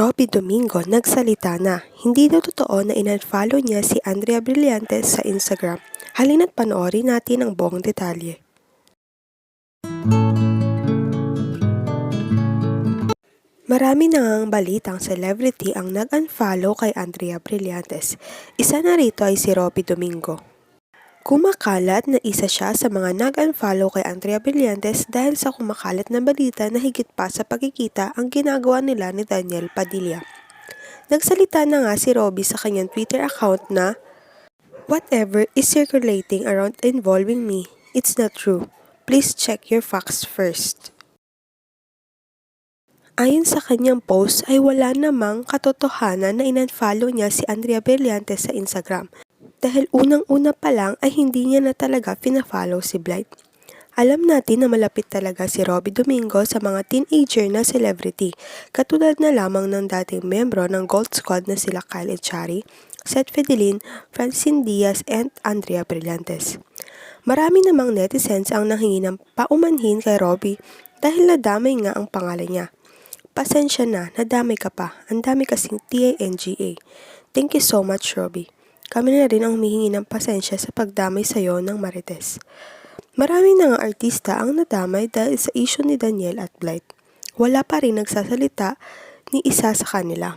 Robby Domingo nagsalita na. Hindi daw totoo na inunfollow niya si Andrea Brillantes sa Instagram. Halina't panoorin natin ang buong detalye. Marami na ngang balitang celebrity ang nag-unfollow kay Andrea Brillantes. Isa na rito ay si Robby Domingo. Kumakalat na isa siya sa mga nag-unfollow kay Andrea Brillantes dahil sa kumakalat na balita na higit pa sa pagkikita ang ginagawa nila ni Daniel Padilla. Nagsalita na nga si Robby sa kanyang Twitter account na Whatever is circulating around involving me, it's not true. Please check your facts first. Ayon sa kanyang post ay wala namang katotohanan na inunfollow niya si Andrea Brillantes sa Instagram dahil unang-una pa lang ay hindi niya na talaga pina-follow si Blight. Alam natin na malapit talaga si Robby Domingo sa mga teenager na celebrity, katulad na lamang ng dating membro ng Gold Squad na sila Kyle Echari, Seth Fidelin, Francine Diaz, and Andrea Brillantes. Marami namang netizens ang nanghingi ng paumanhin kay Robby dahil nadamay nga ang pangalan niya. Pasensya na, nadamay ka pa. Ang dami kasing T-A-N-G-A. Thank you so much, Robby. Kami na rin ang humihingi ng pasensya sa pagdamay sa iyo ng Marites. Marami na artista ang nadamay dahil sa issue ni Daniel at Blight. Wala pa rin nagsasalita ni isa sa kanila.